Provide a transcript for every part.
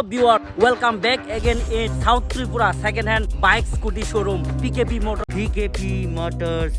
Hello viewer, welcome back again in South Tripura second hand bike scooty showroom PKP Motor PKP Motors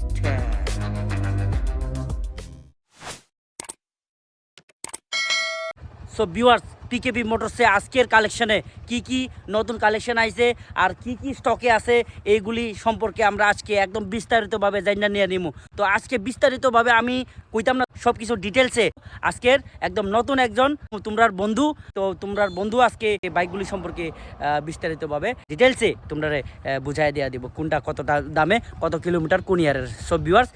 so viewers PKP মোটরসে আজকের কালেকশনে কি কি নতুন collection আইছে আর কি কি স্টকে আছে, এইগুলি সম্পর্কে আমরা আজকে একদম বিস্তারিতভাবে জানা নিয়ে নিব তো আজকে বিস্তারিতভাবে আমি কইতাম না সব কিছু ডিটেলসে আজকের একদম নতুন একজন তোমরার বন্ধু, তো তোমরার বন্ধু আজকে এই বাইকগুলি সম্পর্কে বিস্তারিতভাবে ডিটেলসে তোমরা বুঝাই দেওয়া দিব কোনটা কতটা দামে, কত কিলোমিটার কোন ইয়ারের। সব ভিউয়ার্স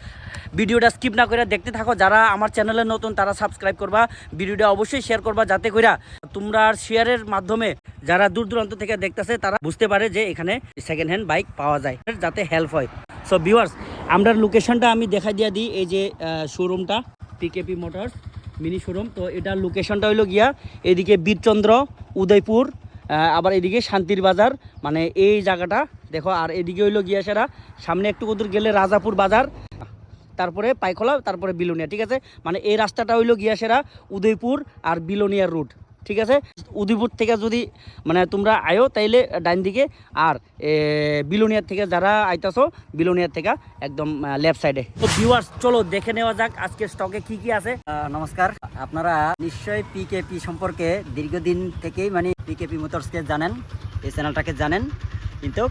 ভিডিওটা স্কিপ না করে দেখতে থাকো। যারা আমার চ্যানেলে নতুন তারা সাবস্ক্রাইব করবা। ভিডিওটা অবশ্যই শেয়ার করবা। যাতে কইরা তোমরা শেয়ারের মাধ্যমে যারা দূর দূরান্ত থেকে দেখতেছে, তারা বুঝতে পারে যে এখানে সেকেন্ড হ্যান্ড বাইক পাওয়া যায়, যাতে হেল্প হয়। সো ভিউয়ার্স আমরা লোকেশনটা আমি দেখাই দিয়ে দিই, এই যে শোরুমটা পিকেপি মোটরস মিনি শোরুম তো এটার লোকেশনটা হইল গিয়া এদিকে বীরচন্দ্র, উদয়পুর আবার এদিকে শান্তির বাজার। মানে এই জায়গাটা, দেখো, আর এদিকে হইল গিয়া সেরা, সামনে একটু দূর গেলে রাজাপুর বাজার, তারপরে পাইখোলা তারপরে বিলোনিয়া, ঠিক আছে? মানে এই রাস্তাটা হইল গিয়া সেরা উদয়পুর আর বিলোনিয়ার রুট ঠিক আছে? উদয়পুর থেকে যদি মানে তোমরা আয়ো তাইলে ডাইন দিকে, আর বিলোনিয়ার থেকে যারা আইতাছো বিলোনিয়ার থেকে একদম লেফট সাইডে তো ভিউয়ার্স চলো দেখে নেওয়া যাক আজকে স্টকে কি কি আছে। নমস্কার। আপনারা নিশ্চয়ই পিকেপি সম্পর্কে দীর্ঘদিন থেকেই মানে পিকেপি মোটরসকে জানেন, এই চ্যানেলটাকে জানেন। কিন্তু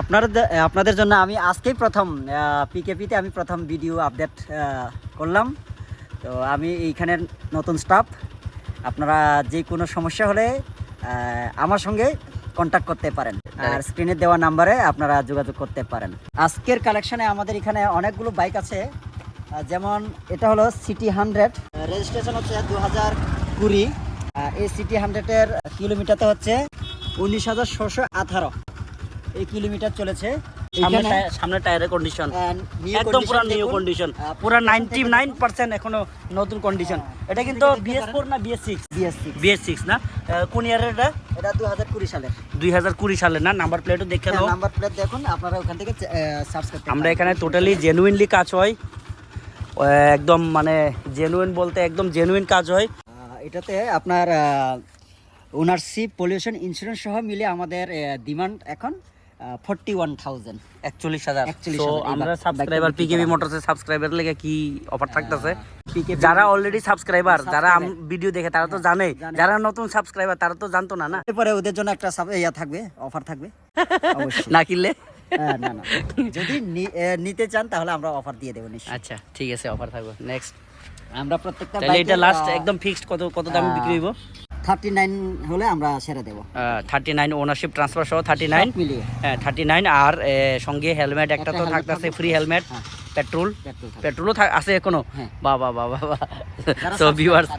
আপনার আপনাদের জন্য আমি আজকেই প্রথম পিকেপিতে আমি প্রথম ভিডিও আপডেট করলাম। তো আমি এইখানের নতুন স্টাফ আপনারা যে কোনো সমস্যা হলে আমার সঙ্গে কন্ট্যাক্ট করতে পারেন। আর স্ক্রিনে দেওয়া নাম্বারে আপনারা যোগাযোগ করতে পারেন। আজকের কালেকশনে আমাদের এখানে অনেকগুলো বাইক আছে। যেমন এটা হলো সিটি হান্ড্রেড রেজিস্ট্রেশন হচ্ছে দু হাজার কুড়ি এই সিটি হান্ড্রেডের কিলোমিটারতে হচ্ছে উনিশ হাজার ছশো আঠারো। এই কিলোমিটার চলেছে। সামনে এখানে, টায়ারের কন্ডিশন একদম পুরো নিউ কন্ডিশন পুরো প্রথম নাইনটি থেকে নাইন পার্সেন্ট এখনও নতুন কন্ডিশন এটা কিন্তু দেখতে বিএস ফোর পারেন। না বিএস সিক্স BS6 না? কোন ইয়ারের এটা? এটা দু হাজার কুড়ি সালের। দুই হাজার কুড়ি সালের না? নাম্বার প্লেটও দেখে নাও। নাম্বার প্লেট দেখুন আপনারা ওখান থেকে সার্চ করতে আমরা এখানে টোটালি জেনুইনলি কাজ হয়। একদম মানে জেনুইন বলতে একদম জেনুইন কাজ হয়। এটাতে আপনার ওনারশিপ পলিউশন ইন্স্যুরেন্স সহ মিলে আমাদের ডিমান্ড এখন ফোরটি ওয়ান থাউজেন্ড একচল্লিশ হাজার। তো আমরা সাবস্ক্রাইবার পিকেবি মোটরসের সাবস্ক্রাইবার লেগে কি অফার থাকতেছে? যারা অলরেডি সাবস্ক্রাইবার যারা ভিডিও দেখে তারা তো জানে জানে। যারা নতুন সাবস্ক্রাইবার তারা তো জানতো না না? এরপরে ওদের জন্য একটা ইয়া থাকবে অফার থাকবে। না কিনলে? হ্যাঁ, না না। যদি নিতে চান তাহলে আমরা অফার দিয়ে দেবো আচ্ছা ঠিক আছে অফার থাকবে। নেক্সট আমরা প্রত্যেকটা এটা লাস্ট একদম ফিক্সড কত কত দামে বিক্রি হইব? থার্টি নাইন হলে আমরা সেরে দেবো। থার্টি নাইন ওনারশিপ ট্রান্সফার সহ থার্টি নাইন হ্যাঁ থার্টি নাইন আর সঙ্গে হেলমেট একটা তো থাকতেছে ফ্রি হেলমেট। পেট্রোল। পেট্রোলও আছে এখনও? হ্যাঁ। বাহ বাহ যারা তো ভিউয়ার্স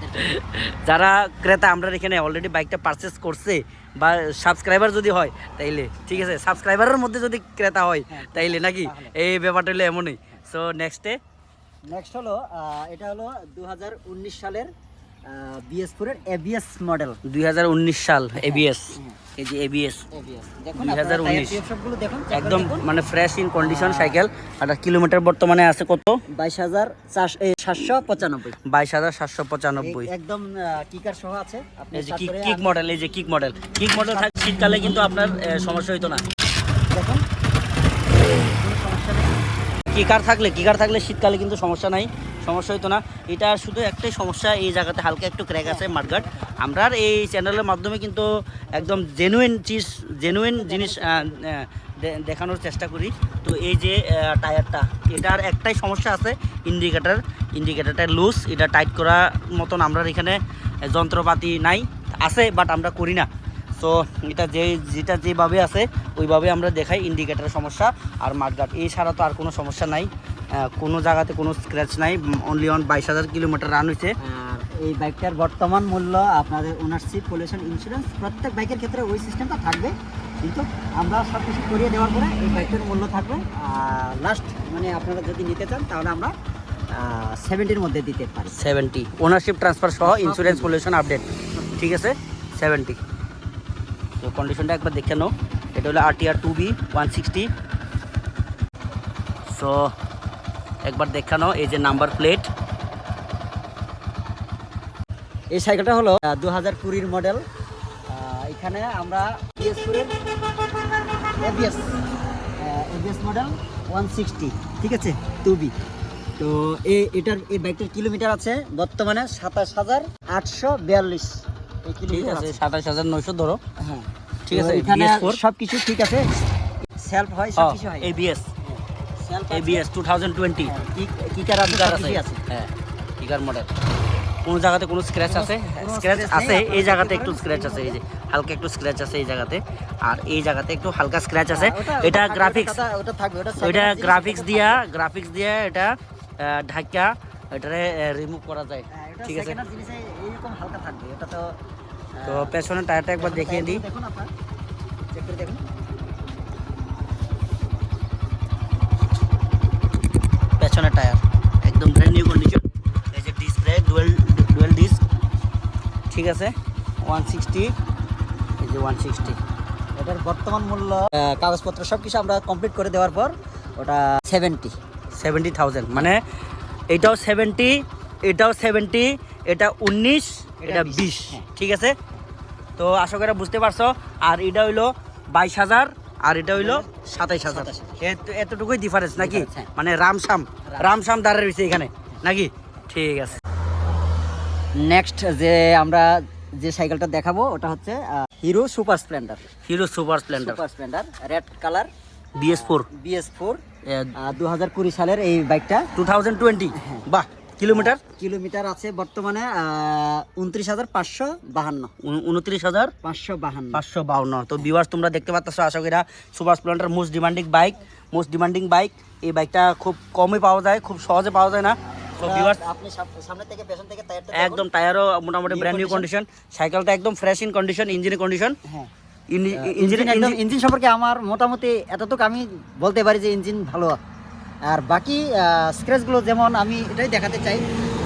যারা ক্রেতা আমরা এখানে অলরেডি বাইকটা পারচেস করছে বা সাবস্ক্রাইবার যদি হয় তাইলে ঠিক আছে? সাবস্ক্রাইবারের মধ্যে যদি ক্রেতা হয় হ্যাঁ, তাইলে নাকি? এই ব্যাপারটা হলো এমনই। সো নেক্সটে নেক্সট হলো এটা হলো দু হাজার উনিশ সালের বিএস ফোরের এবিএস মডেল দুই হাজার উনিশ সাল এবিএস এই যে এবিএস এবিএস দেখুন 2019 সবগুলো দেখুন check করে একদম মানে ফ্রেশ ইন কন্ডিশন সাইকেল আর কিলোমিটার বর্তমানে আছে কত? বাইশ হাজার সাতশো পঁচানব্বই। বাইশ হাজার সাতশো পঁচানব্বই। একদম কিকার সহ আছে। এই যে কিক মডেল এই যে কিক মডেল কিক মডেল থাক শীতকালে কিন্তু আপনার সমস্যা হইতো না দেখুন কোনো সমস্যা নেই কিকার থাকলে কিকার থাকলে শীতকালে কিন্তু সমস্যা নাই, সমস্যা হইতো না। এটা শুধু একটাই সমস্যা, এই জায়গাতে হালকা একটু ক্র্যাক আছে মাঠঘাট। আমরা এই চ্যানেলের মাধ্যমে কিন্তু একদম জেনুইন চিজ জেনুইন জিনিস দেখানোর চেষ্টা করি। তো এই যে টায়ারটা, এটার একটাই সমস্যা আছে ইন্ডিকেটার ইন্ডিকেটারটা লুজ এটা টাইট করার মতন আমরা এখানে যন্ত্রপাতি নাই, আছে বাট আমরা করি না। সো এটা যে যেটা যেভাবে আছে ওইভাবে আমরা দেখাই ইন্ডিকেটার সমস্যা আর মাঠঘাট। এই ছাড়া তো আর কোনো সমস্যা নাই। কোনো জায়গাতে কোনো স্ক্র্যাচ নাই। অনলি অন বাইশ হাজার কিলোমিটার রান হয়েছে এই বাইকটার বর্তমান মূল্য আপনাদের ওনারশিপ পলিউশন ইন্স্যুরেন্স প্রত্যেক বাইকের ক্ষেত্রে ওই সিস্টেমটা থাকবে। কিন্তু আমরা সব কিছু করিয়ে দেওয়ার পরে এই বাইকটার মূল্য থাকবে। আর লাস্ট মানে আপনারা যদি নিতে চান তাহলে আমরা সেভেন্টির মধ্যে দিতে পারি। সেভেন্টি ওনারশিপ ট্রান্সফার সহ ইন্স্যুরেন্স পলিউশন আপডেট ঠিক আছে? সেভেন্টি তো কন্ডিশনটা একবার দেখে নাও। এটা হলো RTR two B one sixty so একবার দেখে নাও এই যে নাম্বার প্লেট এই সাইকেলটা হলো দু হাজার কুড়ির মডেল এখানে আমরা মডেল ওয়ান সিক্সটি ঠিক আছে? টু বি তো এ, এটার, এই বাইকটার কিলোমিটার আছে বর্তমানে সাতাশ হাজার আটশো বিয়াল্লিশ। এই ঠিক আছে সাতাশ হাজার নয়শো ধরো। হ্যাঁ। ঠিক আছে, এখানে সব কিছু ঠিক আছে? সেলফ হয় সব কিছু হয়? ABS ABS two thousand twenty kicker আছে হ্যাঁ টিকার মডেল কোন জায়গাতে কোনো স্ক্র্যাচ আছে? স্ক্র্যাচ আছে এই জায়গাতে একটু স্ক্র্যাচ আছে এই যে হালকা একটু স্ক্র্যাচ আছে এই জায়গাতে। আর এই জায়গাতে একটু হালকা স্ক্র্যাচ আছে। হ্যাঁ, এটা গ্রাফিক্স ওইটা গ্রাফিক্স দিয়া গ্রাফিক্স দিয়া এটা ঢাকা এটারে রিমুভ করা যায়। হ্যাঁ, ঠিক আছে। এইরকম হালকা থাকবে এটা তো তো পেছনের টায়ারটা একবার দেখিয়ে দিই। পেছনের টায়ার একদম ব্র্যান্ড নিউ কন্ডিশন এই যে ডিসপ্লে ডুয়েল ডুয়েল ডিস্ক ঠিক আছে? ওয়ান সিক্সটি এই যে ওয়ান সিক্সটি এটার বর্তমান মূল্য কাগজপত্র সব কিছু আমরা কমপ্লিট করে দেওয়ার পর ওটা সেভেন্টি সেভেন্টি থাউজেন্ড মানে এটাও সেভেন্টি এটাও সেভেন্টি এটা উনিশ এটা এটা 20 বিশ হ্যাঁ। ঠিক আছে? তো আশা করে বুঝতে পারছ। আর এটা হইল বাইশ হাজার আর এটা হইল সাতাইশ হাজার। 27,000 এতটুকুই ডিফারেন্স নাকি? হ্যাঁ। মানে রামসাম রামসাম। দাঁড়িয়ে রয়েছে এখানে নাকি? ঠিক আছে। নেক্সট যে আমরা যে সাইকেলটা দেখাবো ওটা হচ্ছে Hero super Splendor Hero super Splendor super Splendor red colour BS four BS four দু হাজার কুড়ি সালের এই বাইকটা টু থাউজেন্ড টোয়েন্টি বাহ। কিলোমিটার? কিলোমিটার আছে বর্তমানে উনত্রিশ হাজার পাঁচশো বাহান্ন। উনত্রিশ হাজার পাঁচশো বাহান্ন। পাঁচশো বাউন্ন। তো ভিউয়ার্স তোমরা দেখতে পাচ্ছ আশা করি super Splendor most demanding bike most demanding bike এই বাইকটা খুব কমই পাওয়া যায় খুব সহজে পাওয়া যায় না। তো ভিউয়ার্স আপনি সাম- সামনে থেকে পেছন থেকে টায়ারটা একদম টায়ারও মোটামুটি ব্র্যান্ড নিউ কন্ডিশন সাইকেলটা একদম ফ্রেশ ইন কন্ডিশন ইঞ্জিনের কন্ডিশন হ্যাঁ। ইঞ্জিন ইঞ্জিন একদম ইঞ্জিন সম্পর্কে আমার মোটামুটি এতটুকু আমি বলতে পারি যে ইঞ্জিন ভালো। আর বাকি স্ক্র্যাচগুলো যেমন আমি এটাই দেখাতে চাই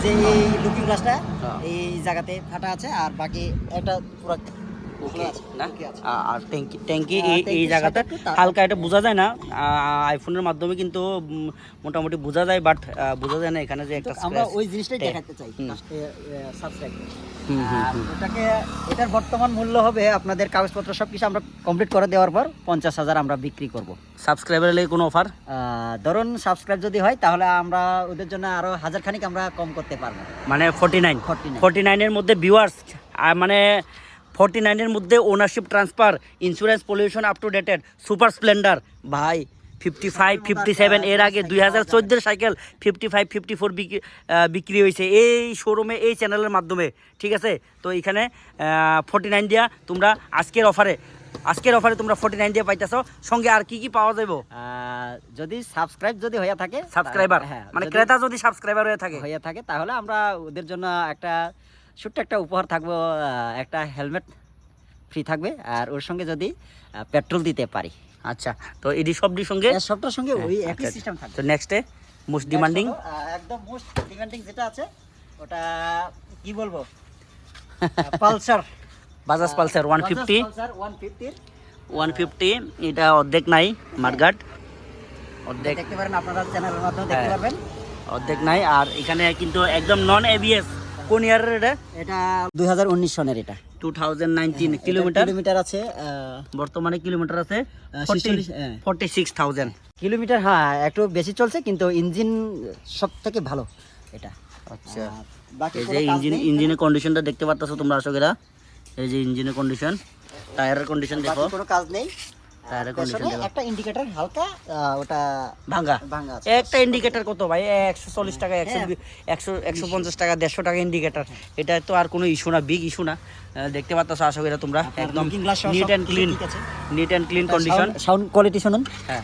যে এই লুকিং গ্লাসটা হ্যাঁ। এই জায়গাতে ফাটা আছে আর বাকি একটা পুরো না? আর ট্যাঙ্কি ট্যাঙ্কি এই এই ট্যাঙ্কির জায়গাটা সাথে একটু তা- হালকা এটা বোঝা যায় না। আইফোনের মাধ্যমে কিন্তু মোটামুটি বোঝা যায় বাট বোঝা যায় না এখানে যে একটা আমরা ওই জিনিসটাই দেখাতে চাই। সাবস্ক্রাইব। ওটাকে এটার বর্তমান মূল্য হবে আপনাদের কাগজপত্র সব কিছু আমরা কমপ্লিট করে দেওয়ার পর পঞ্চাশ হাজার আমরা বিক্রি করব। সাবস্ক্রাইবারের লাগে কোনো অফার ধরুন সাবস্ক্রাইব যদি হয় তাহলে আমরা ওদের জন্য আরও হাজার খানিক আমরা কম করতে পারব। মানে ফর্টি নাইন 49 ফর্টি নাইনের মধ্যে ভিউয়ার্স মানে ফর্টি নাইনের মধ্যে ownership transfer insurance pollution up to dated Super Splendor ভাই ফিফটি ফাইভ ফিফটি সেভেন এর আগে দুই হাজার চোদ্দোর cycle fifty five fifty four বিক্রি হয়েছে এই শোরুমে এই চ্যানেলের মাধ্যমে ঠিক আছে? তো এখানে ফর্টি নাইন দিয়া তোমরা আজকের অফারে আজকের অফারে তোমরা ফর্টি নাইন দিয়ে পাইতেছো। সঙ্গে আর কি কি পাওয়া যাবে যদি সাবস্ক্রাইব যদি হয়ে থাকে সাবস্ক্রাইবার হ্যাঁ মানে ক্রেতা যদি সাবস্ক্রাইবার হয়ে থাকে। হয়ে থাকে তাহলে আমরা ওদের জন্য একটা ছোট্ট একটা উপহার থাকব একটা হেলমেট ফ্রি থাকবে আর ওর সঙ্গে যদি পেট্রোল দিতে পারি। আচ্ছা তো এডি সবটির সঙ্গে? সবটার সঙ্গে ওই হ্যাঁ, একই আচ্ছা, সিস্টেম থাকবে। তো নেক্সটে মোস্ট ডিমান্ডিং একদম মোস্ট ডিমান্ডিং যেটা আছে ওটা কি বলব? Pulsar. Bajaj Pulsar one fifty Pulsar one fifty এটা অর্ধেক নাই মার্গাট। অর্ধেক। দেখতে পারেন আপনারা চ্যানেলের মাধ্যমে দেখতে হ্যাঁ। পারবেন। অর্ধেক নাই আর এখানে কিন্তু একদম নন এবিএস কোন ইয়ারের এটা? এটা দুই হাজার উনিশ সনের এটা। Two thousand nineteen kilometre? Kilometre আছে বর্তমানে কিলোমিটার আছে। ফোরটি সিক্স থাউজেন্ড কিলোমিটার হ্যাঁ একটু বেশি চলছে কিন্তু ইঞ্জিন সব থেকে ভালো এটা। আচ্ছা। এই যে ইঞ্জিন। ইঞ্জিনের কন্ডিশনটা দেখতে পাচ্ছ তোমরা আশোকেরা এই যে ইঞ্জিনের কন্ডিশন টায়ারের কন্ডিশন দেখো। কোনো কাজ নেই? টায়ারের কন্ডিশন একটা ইন্ডিকেটর হালকা ওটা ভাঙ্গা ভাঙা একটা ইন্ডিকেটর কত ভাই? একশো চল্লিশ টাকা একশো হ্যাঁ। একশো একশো পঞ্চাশ টাকা দেড়শো টাকা ইন্ডিকেটর এটা তো আর কোনো ইস্যু না বিগ ইস্যু না। দেখতে পাচ্ছ আশা করি তোমরা একদম neat and clean neat and clean condition sound quality শুনুন। হ্যাঁ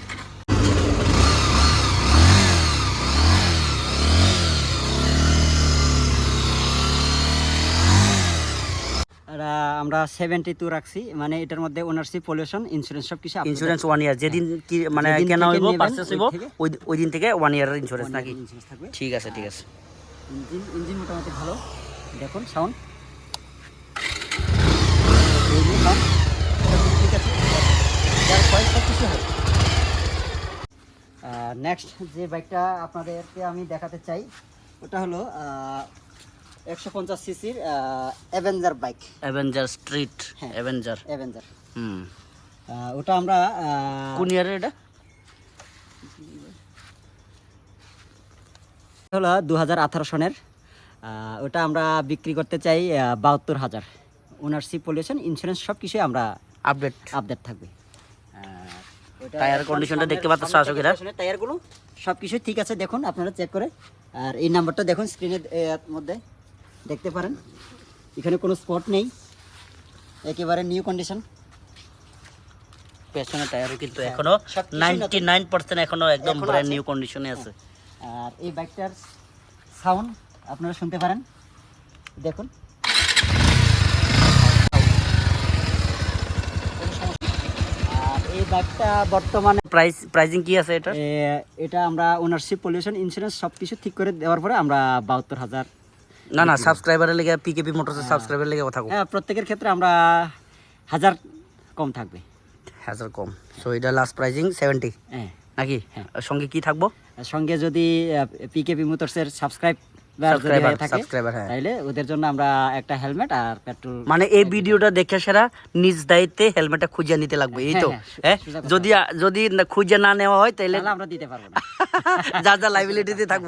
এটা আমরা সেভেন্টি টু রাখছি। মানে এটার মধ্যে ওনারশিপ পলিউশন ইন্স্যুরেন্স সব কিছু ইন্স্যুরেন্স ওয়ান ইয়ার যেদিন কি মানে কেনা হইব ওই হইব? ওই ওই দিন থেকে ওয়ান ইয়ারের ইন্স্যুরেন্স নাকি? ঠিক আছে ঠিক আছে। ইঞ্জিন ইঞ্জিন মোটামুটি ভালো। দেখুন সাউন্ড ঠিক আছে সব কিছু হয় নেক্সট যে বাইকটা আপনাদেরকে আমি দেখাতে চাই ওটা হলো একশো পঞ্চাশ সিসির অ্যাভেঞ্জার বাইক অ্যাভেঞ্জার স্ট্রিট হ্যাঁ। অ্যাভেঞ্জার অ্যাভেঞ্জার হুম। ওটা আমরা কোন ইয়ারের এটা? হলো দু হাজার আঠারো সনের ওটা আমরা বিক্রি করতে চাই বাহাত্তর হাজার। ওনারশিপ পলিউশন ইন্স্যুরেন্স সব কিছুই আমরা আপডেট আপডেট থাকবে। টায়ার কন্ডিশনটা দেখতে পাচ্ছ শাসকেরা টায়ারগুলো সব কিছুই ঠিক আছে দেখুন আপনারা চেক করে। আর এই নাম্বারটা দেখুন স্ক্রিনের মধ্যে। দেখতে পারেন। এখানে কোনো স্পট নেই। একেবারে নিউ কন্ডিশন পেছনের টায়ারও কিন্তু এখনও সবকিছুই নাইনটি নাইন পার্সেন্ট এখনও একদম ব্র্যান্ড নিউ কন্ডিশনে আছে। আর এই বাইকটার সাউন্ড আপনারা শুনতে পারেন। দেখুন। এই বাইকটা বর্তমানে প্রাইস প্রাইজিং কি আছে এটা এটা আমরা ওনারশিপ পলিউশন ইন্স্যুরেন্স সব কিছু ঠিক করে দেওয়ার পরে আমরা বাহাত্তর হাজার না না সাবস্ক্রাইবারের লেগে পিকেপি মোটরসের সাবস্ক্রাইবার লেগে কথা হ্যাঁ, প্রত্যেকের ক্ষেত্রে আমরা হাজার কম থাকবে। হাজার কম। সো এটা লাস্ট প্রাইজিং সেভেন্টি হ্যাঁ। নাকি? আর সঙ্গে কি থাকব? সঙ্গে যদি পিকেপি মোটরসের সাবস্ক্রাইব হ্যাঁ। তাইলে ওদের জন্য আমরা একটা হেলমেট আর পেট্রোল মানে এই ভিডিওটা দেখে সেরা নিজ দায়িত্বে হেলমেটটা খুঁজে নিতে লাগবে এই তো। হ্যাঁ, হ্যাঁ, হ্যাঁ। যদি যদি খুঁজে না নেওয়া হয় তাহলে তাহলে আমরা দিতে পারব না। যা যা লাইবিলিটিতে থাকব।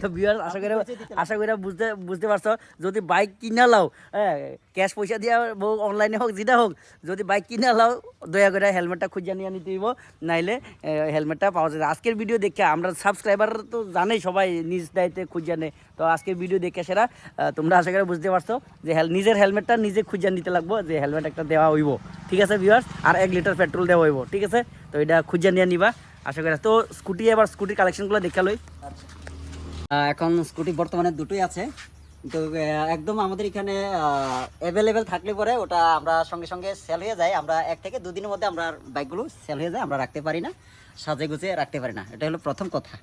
তো বিয়ার আশা করে আশা করে বুঝতে বুঝতে পারছ যদি বাইক কিনা লাও হ্যাঁ ক্যাশ পয়সা দিয়া হোক অনলাইনে হোক যেটা হোক যদি বাইক কিনা লাও দয়া করে হেলমেটটা খুঁজে নিয়ে নিতে দিব নাইলে হেলমেটটা পাওয়া যায় আজকের ভিডিও দেখে আমরা সাবস্ক্রাইবার তো জানেই সবাই নিজ দায়িত্বে খুঁজে নেয়। তো আজকের ভিডিও দেখে সেরা তোমরা আশা করে বুঝতে পারছ যে নিজের হেলমেটটা নিজে খুঁজে নিতে লাগবো যে হেলমেট একটা দেওয়া হইব। ঠিক আছে ভিউয়ার্স আর এক লিটার পেট্রোল দেওয়া হইব ঠিক আছে? তো এটা খুঁজে নিয়ে নিবা আশা করি। তো স্কুটি এবার স্কুটির কালেকশনগুলো দেখালোই আহ, এখন স্কুটি বর্তমানে দুটোই আছে। আহ, একদম আমাদের এখানে অ্যাভেলেবেল থাকলে পরে ওটা আমরা সঙ্গে সঙ্গে সেল হয়ে যায়। আমরা এক থেকে দুদিনের মধ্যে আমরা বাইকগুলো সেল হয়ে যায় আমরা রাখতে পারি না সাজে গুছিয়ে রাখতে পারি না। এটা হলো প্রথম কথা।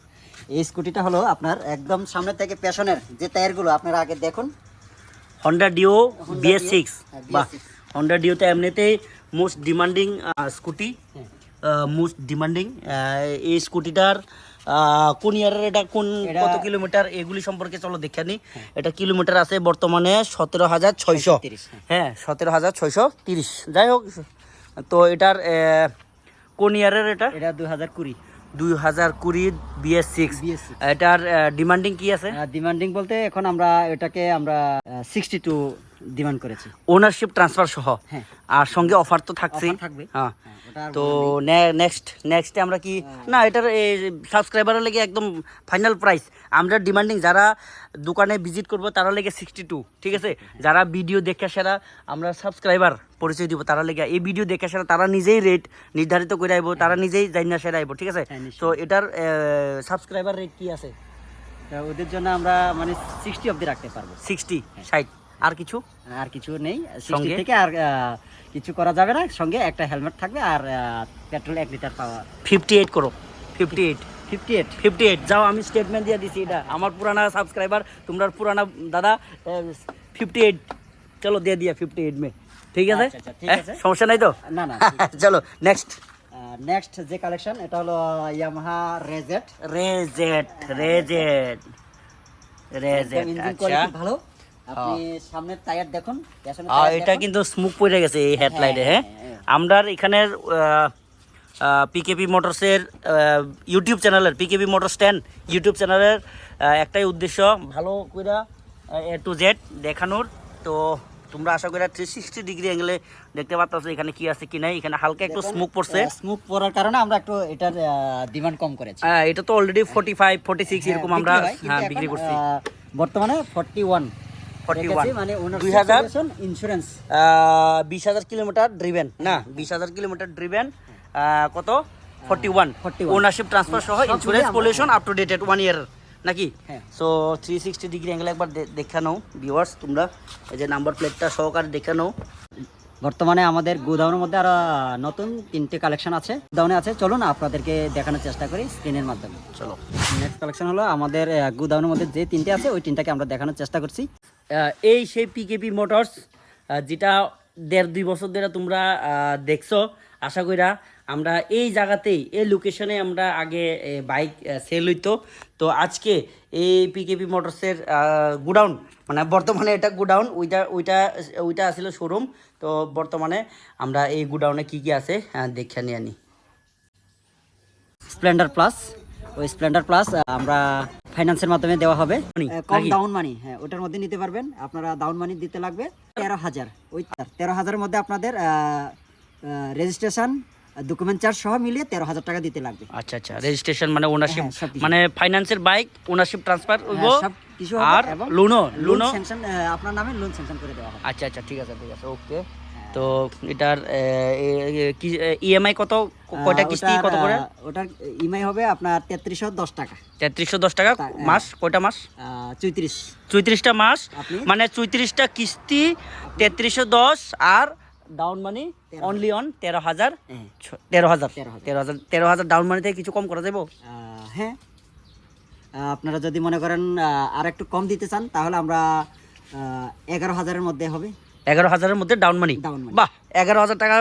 এই স্কুটিটা হলো আপনার একদম সামনে থেকে পেছনের যে টায়ারগুলো আপনারা আগে দেখুন। Honda Dio BS six BS6 Honda ডিওতে এমনিতেই most demanding scooty. Most demanding এই স্কুটিটার কোন ইয়ারের এটা কোন কত কিলোমিটার এগুলি সম্পর্কে চলো দেখে নি। এটা কিলোমিটার আছে বর্তমানে সতেরো হাজার ছয়শো। 630, হ্যাঁ। হ্যাঁ সতেরো হাজার ছয়শো তিরিশ। যাই হোক তো এটার কোন ইয়ারের এটা? এটা দু হাজার কুড়ি। দুই হাজার কুড়ি বিএস সিক্স এটার ডিমান্ডিং কি আছে? ডিমান্ডিং বলতে এখন আমরা এটাকে আমরা সিক্সটি টু ডিমান্ড করেছি। ওনারশিপ ট্রান্সফার সহ? হ্যাঁ। আর সঙ্গে অফার তো। হ্যাঁ। হ্যাঁ, তো নেক্সট নেক্সটে আমরা কি না এটার সাবস্ক্রাইবারের লেগে একদম ফাইনাল প্রাইস আমরা ডিমান্ডিং যারা দোকানে ভিজিট করব তারা লেগে সিক্সটি টু ঠিক আছে? যারা ভিডিও দেখে সেরা আমরা সাবস্ক্রাইবার পরিচয় দিব তারা লেগে এই ভিডিও দেখে সেরা তারা নিজেই রেট নির্ধারিত করে আইব তারা নিজেই জানিনা সেরা আইব ঠিক আছে? হ্যাঁ, তো এটার সাবস্ক্রাইবার রেট কি আছে? ওদের জন্য আমরা মানে সিক্সটি অবধি রাখতে পারব। সিক্সটি ষাট আর কিছু? আর কিছু নেই সঙ্গে? সঙ্গে? থেকে আর কিছু করা যাবে না সঙ্গে একটা হেলমেট থাকবে আর পেট্রোল এক লিটার পাওয়া। ফিফটি এইট করো fifty eight fifty eight fifty eight যাও আমি স্টেটমেন্ট দিয়ে দিছি এটা। আমার পুরানা সাবস্ক্রাইবার তোমরা পুরানা দাদা ফিফটি এইট চলো দিয়ে দিয়া ফিফটি এইট মে। ঠিক আছে? আচ্ছা, আচ্ছা, হ্যাঁ, আছে। সমস্যা নাই তো? না না চলো নেক্সট নেক্সট যে কালেকশন এটা হলো ইয়ামাহা রেজেট রেজেট রেজেট রেজেট আচ্ছা। ভালো। আপনি সামনের টায়ার দেখুন আর এটা কিন্তু স্মুক পড়ে গেছে এই হেডলাইটে হ্যাঁ? হ্যাঁ, আমরা এখানের পিকেপি মোটরসের ইউটিউব চ্যানেলের পিকেপি মোটর স্ট্যান্ড ইউটিউব চ্যানেলের একটাই উদ্দেশ্য ভালো করে এ টু জেড দেখানোর। তো তোমরা আশা করি থ্রি সিক্সটি ডিগ্রি অ্যাঙ্গেলে দেখতে পাচ্ছ এখানে কি আছে কি নাই এখানে হালকা একটু স্মুক পড়ছে। স্মুক পড়ার কারণে আমরা একটু এটার ডিমান্ড কম করেছি। হ্যাঁ, এটা তো already forty five forty six এরকম আমরা হয়, বিক্রি করছি। বর্তমানে ফর্টি ওয়ান 41 মানে বিশ হাজার কিলোমিটার ড্রিভেন না বিশ হাজার কিলোমিটার ড্রিভেন কত? ফর্টি ওয়ান 41 ওনারশিপ ট্রান্সফার সহ insurance pollution up to dated one year নাকি? হ্যাঁ। So three sixty degree angle একবার দেখে নাও ভিউয়ার্স তোমরা। এই যে নাম্বার প্লেটটা সহকারে দেখে নাও। বর্তমানে আমাদের গোদাউনের মধ্যে আরও নতুন তিনটে কালেকশন আছে। গোদাউনে আছে চলুন আপনাদেরকে দেখানোর চেষ্টা করি স্ক্রিনের মাধ্যমে। চলো। নেক্সট কালেকশন হলো আমাদের আহ, গোদাউনের মধ্যে যে তিনটে আছে ওই তিনটাকে আমরা দেখানোর চেষ্টা করছি। এই সেই পিকেপি মোটরস যেটা দেড় দুই বছর ধরে তোমরা দেখছ আশা কইরা। আমরা এই জায়গাতেই এই লোকেশনে আমরা আগে বাইক সেল হইতো। তো আজকে এই পিকেপি মোটরসের গুডাউন মানে বর্তমানে এটা গুডাউন ওইটা ওইটা ওইটা আসলে শোরুম তো বর্তমানে আমরা এই গুডাউনে কি কি আছে দেখে নিয়ে আনি। স্প্লেন্ডার প্লাস ওই স্প্লেন্ডার প্লাস আমরা ফাইন্যান্সের মাধ্যমে দেওয়া হবে। কম ডাউন মানি হ্যাঁ ওটার মধ্যে নিতে পারবেন। আপনারা ডাউন মানি দিতে লাগবে তেরো হাজার। ওই তেরো হাজারের মধ্যে আপনাদের রেজিস্ট্রেশন ডকুমেন্ট চার্জ সহ মিলিয়ে তেরো হাজার টাকা দিতে লাগবে। আচ্ছা আচ্ছা রেজিস্ট্রেশন মানে ওনারশিপ হ্যাঁ, মানে ফাইন্যান্সের বাইক ওনারশিপ ট্রান্সফার হ্যাঁ, সব কিছু আর এবং লুনো লোন স্যাংশন আপনার নামে লোন স্যাংশন করে দেওয়া হবে। আচ্ছা আচ্ছা ঠিক আছে ঠিক আছে ওকে তো এটার ইএমআই কত কয়টা কিস্তি কত করে? ওটার ইএমআই হবে আপনার তেত্রিশশো দশ টাকা। তেত্রিশশো দশ টাকা তা- মাস কয়টা মাস? চৌত্রিশ। চৌত্রিশটা মাস মানে চৌত্রিশটা কিস্তি তেত্রিশশো দশ আর ডাউন মানি অনলি অন তেরো হাজার হ্যাঁ। তেরো হাজার। তেরো হাজার। তেরো হাজার ডাউন মানিতে কিছু কম করা যাব হ্যাঁ। আপনারা যদি মনে করেন আর একটু কম দিতে চান তাহলে আমরা এগারো হাজারের মধ্যে হবে। এগারো হাজারের মধ্যে ডাউন মানি বাহ এগারো হাজার টাকা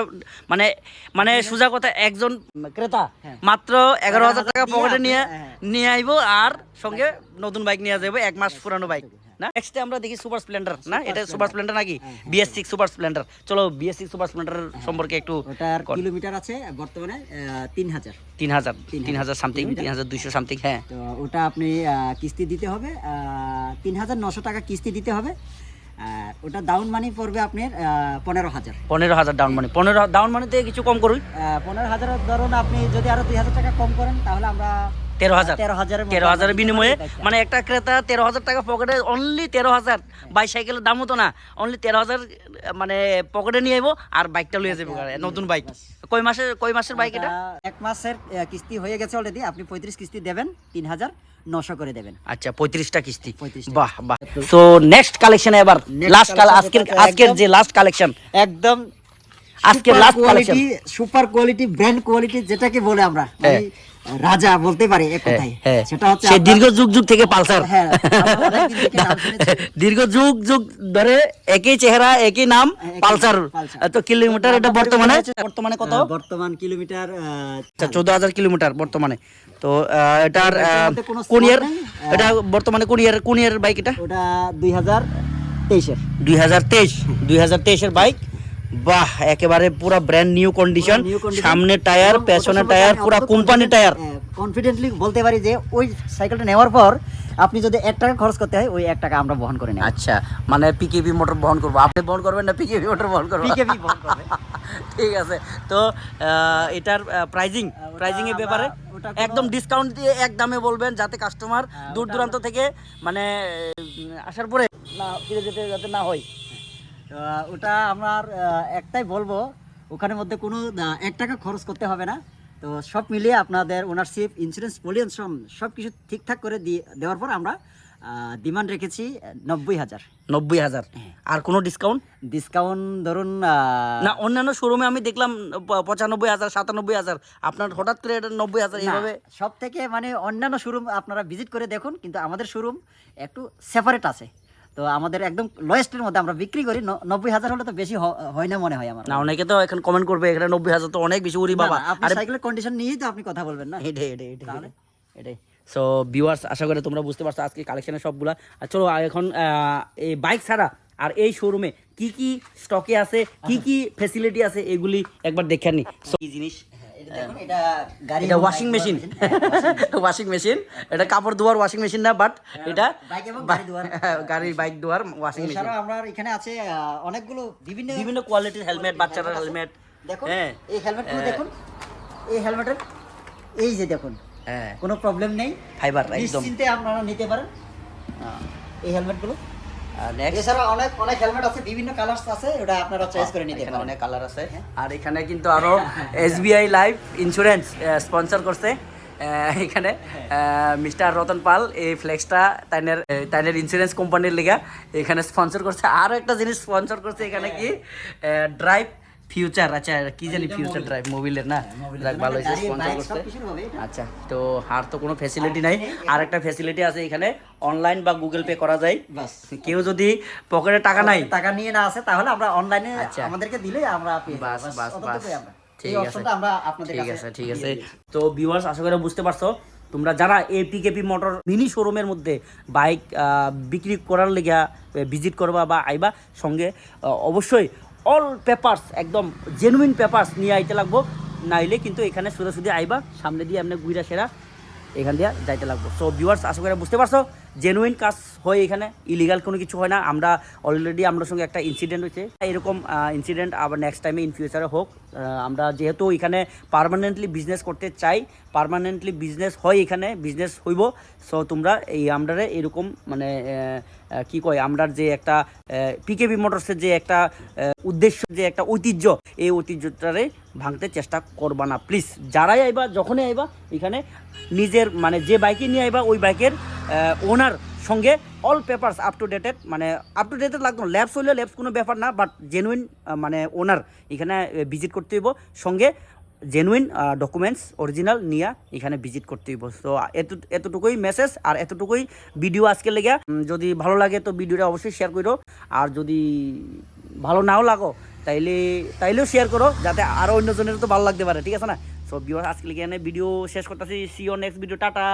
মানে মানে সোজা কথা একজন ক্রেতা হ্যাঁ। মাত্র এগারো হাজার টাকা পকেটে নিয়ে হ্যাঁ। নিয়ে আইবো আর সঙ্গে নতুন বাইক নিয়ে যাব এক মাস পুরানো বাইক না? নেক্সটে আমরা দেখি সুপার স্প্লেন্ডার না? এটা সুপার স্প্লেন্ডার নাকি? বিএস সিক্স সুপার স্প্লেন্ডার চলো বিএস সিক্স সুপার স্প্লেন্ডার সম্পর্কে একটু ওটার কিলোমিটার আছে বর্তমানে তিন হাজার। তিন হাজার তিন হাজার সামথিং তিন হাজার দুইশো সামথিং হ্যাঁ। তো ওটা আপনি কিস্তি দিতে হবে তিন হাজার নশো টাকা কিস্তি দিতে হবে। ওটা ডাউন মানি পড়বে আপনার পনেরো হাজার। পনেরো হাজার ডাউন মানি পনেরো ডাউন মানিতে কিছু কম করুন। পনেরো হাজার ধরুন আপনি যদি আরও দুই হাজার টাকা কম করেন তাহলে আমরা তেরো হাজার। তেরো হাজারের বিনিময়ে মানে একটা ক্রেতা তেরো হাজার টাকা পকেটে অনলি তেরো হাজার। বাইসাইকেলের দামও তো না। অনলি তেরো হাজার মানে পকেটে নিয়ে আইবো আর বাইকটা যাব নতুন বাইক। কয় মাসের কয় মাসের বাইক এটা? এক মাসের কিস্তি হয়ে গেছে অলরেডি আপনি পঁয়ত্রিশ কিস্তি দেবেন তিন হাজার নশো করে দেবেন। আচ্ছা পঁয়ত্রিশটা কিস্তি। বাহ বাহ। তো নেক্সট কালেকশন এবার লাস্ট আজকের আজকের যে লাস্ট কালেকশন একদম আজকের last collection। Super quality brand quality যেটাকে বলে আমরা। হ্যাঁ। রাজা বলতে পারি এক কথায় হ্যাঁ সেটা হচ্ছে সে দীর্ঘ যুগ যুগ থেকে পালসার। হ্যাঁ। দীর্ঘ যুগ যুগ ধরে একই চেহারা একই নাম পালসার। তো কিলোমিটার এটা বর্তমানে? বর্তমানে কত? বর্তমান কিলোমিটার আচ্ছা চোদ্দ হাজার কিলোমিটার বর্তমানে। তো এটার কোন ইয়ার এটা বর্তমানে কোন ইয়ার কোন ইয়ার বাইক এটা? ওটা দুই হাজার তেইশের। দুই হাজার তেইশ দুই হাজার তেইশের বাইক বাহ একেবারে পুরো ব্র্যান্ড নিউ কন্ডিশন। সামনে টায়ার পেছনে টায়ার পুরো কোম্পানি টায়ার হ্যাঁ, কনফিডেন্টলি বলতে পারি যে ওই সাইকেলটা নেওয়ার পর আপনি যদি এক টাকা খরচ করতে হয় ওই এক টাকা আমরা বহন করে নেব। আচ্ছা মানে পিকেবি মোটর বহন করব। আপনি বহন করবেন না পিকেবি মোটর বহন করব? পিকেবি বহন করবে। ঠিক আছে। তো এটার প্রাইজিং প্রাইজিং এর ব্যাপারে একদম ডিসকাউন্ট দিয়ে এক দামে বলবেন যাতে কাস্টমার দূর দূরান্ত থেকে মানে আসার পরে না ফিরে যেতে যাতে না হয়। ওটা আমার একটাই বলব ওখানের মধ্যে কোনো এক টাকা খরচ করতে হবে না। তো সব মিলিয়ে আপনাদের ওনারশিপ ইন্স্যুরেন্স পলিউশন সব কিছু ঠিকঠাক করে দিয়ে দেওয়ার পর আমরা ডিমান্ড রেখেছি নব্বই হাজার। নব্বই হাজার? আর কোনো ডিসকাউন্ট ডিসকাউন্ট ধরুন না অন্যান্য শোরুমে আমি দেখলাম পঁচানব্বই হাজার সাতানব্বই হাজার। আপনার হঠাৎ করে এটা নব্বই হাজার এইভাবে? সব থেকে মানে অন্যান্য শোরুম আপনারা ভিজিট করে দেখুন কিন্তু আমাদের শোরুম একটু সেপারেট আছে। তো আমাদের একদম লোয়েস্টের মধ্যে আমরা বিক্রি করি। নব্বই হাজার হলে তো বেশি হয় না মনে হয় আমার। না অনেকে তো এখন কমেন্ট করবে এখানে নব্বই হাজার তো অনেক বেশি না, বাবা। আপনি সাইকেলের কন্ডিশন নিয়েই তো আপনি কথা বলবেন না। এটাই এটাই এটাই এটাই সো ভিউয়ার্স আশা করি তোমরা বুঝতে পারছ আজকে কালেকশনের সবগুলা। আর চলো এখন এই বাইক ছাড়া আর এই শোরুমে কি কি স্টকে আছে কি কি ফ্যাসিলিটি আছে এগুলি একবার দেখে নি। কি জিনিস? এটা দেখুন, এটা এটা ওয়াশিং মেশিন ওয়াশিং মেশিন এটা কাপড় ধোয়ার ওয়াশিং মেশিন না বাট এটা বাইক এবং গাড়ি ধোয়ার। গাড়ি বাইক ধোয়ার ওয়াশিং মেশিন আমরা এখানে আছে অনেকগুলো বিভিন্ন বিভিন্ন কোয়ালিটির হেলমেট বাচ্চারা হেলমেট দেখুন হ্যাঁ। এই হেলমেটগুলো দেখুন এই হেলমেটের এই যে দেখুন হ্যাঁ। কোনো প্রবলেম নেই। ফাইবার একদম। নিশ্চিন্তে আপনারা নিতে পারেন। এই হেলমেটগুলো এছাড়া অনেক অনেক হেলমেট আছে বিভিন্ন কালার্স আছে ওটা আপনারা চয়েস করে নিতে এখানে পারেন। অনেক কালার আছে। আর এখানে কিন্তু আরও এসবিআই লাইফ ইন্স্যুরেন্স স্পন্সর করছে। এখানে মিস্টার রতন পাল এই ফ্লেক্সটা তাইনের তাইনের ইন্স্যুরেন্স কোম্পানির লিগা এখানে স্পন্সর করছে। আরও একটা জিনিস স্পন্সর করছে এখানে কি? ড্রাইভ ফিউচার আচ্ছা কি জানি ফিউচার ড্রাইভ মোবিলের না? যাক, ভালো হয়েছে স্পন্সর করছে এটা। আচ্ছা তো আর তো কোনো ফ্যাসিলিটি নাই। আর একটা ফ্যাসিলিটি আছে এখানে অনলাইন বা গুগল পে করা যায়। বাস। কেউ যদি পকেটে টাকা নাই। টাকা নিয়ে না আসে তাহলে আমরা অনলাইনে আচ্ছা। আমাদেরকে দিলে আমরা বাস বাস, বাস ঠিক আছে। আমরা আপনাদের ঠিক আছে ঠিক আছে। তো ভিউয়ার্স আশা করি বুঝতে পারছ তোমরা যারা এই পিকেপি মোটর মিনি শোরুমের মধ্যে বাইক বিক্রি করার লেগে ভিজিট করবা বা আইবা সঙ্গে অবশ্যই অল পেপার্স একদম জেনুইন পেপার্স নিয়ে আইতে লাগবো। নাইলে কিন্তু এখানে সোজাসুদি আইবা, সামনে দিয়ে আপনি গুইরা সেরা এখান দিয়ে যাইতে লাগবো। সো ভিউয়ার্স আশা করে বুঝতে পারছ। জেনুইন কাজ হয় এখানে ইলিগাল কোনো কিছু হয় না। আমরা অলরেডি আমরা সঙ্গে একটা ইনসিডেন্ট হয়েছে। এরকম ইনসিডেন্ট আবার নেক্সট টাইমে ইন ফিউচারে হোক। আমরা যেহেতু এখানে পারমানেন্টলি বিজনেস করতে চাই পারমানেন্টলি বিজনেস হয় এখানে বিজনেস হইব। সো তোমরা এই আমরারে এরকম মানে কি কয়, আমরার যে একটা পিকেবি মোটরসের যে একটা উদ্দেশ্য, যে একটা ঐতিহ্য, এই ঐতিহ্যটারে ভাঙতে চেষ্টা করবা না। প্লিজ যারাই আইবা, যখনই আইবা, এখানে নিজের মানে যে বাইকে নিয়ে আইবা, ওই বাইকের ওনার সঙ্গে all papers up to dated মানে আপ টু ডেটেড লাগতো ল্যাবস হইলে ল্যাবস কোনো ব্যাপার না বাট জেনুইন মানে ওনার এখানে ভিজিট করতে হইব। সঙ্গে জেনুইন ডকুমেন্টস অরিজিনাল নিয়ে এখানে ভিজিট করতে হইব। তো এত, এতটুকুই মেসেজ আর এতটুকুই ভিডিও আজকে লেগে। যদি ভালো লাগে তো ভিডিওটা অবশ্যই শেয়ার করো আর যদি ভালো নাও লাগো, তাইলে, তাইলেও শেয়ার করো, যাতে আরও অন্যজনের তো ভালো লাগতে পারে, ঠিক আছে না? সো ভিউয়ার আজকে লেগে ভিডিও শেষ করতেছি। See next video tata!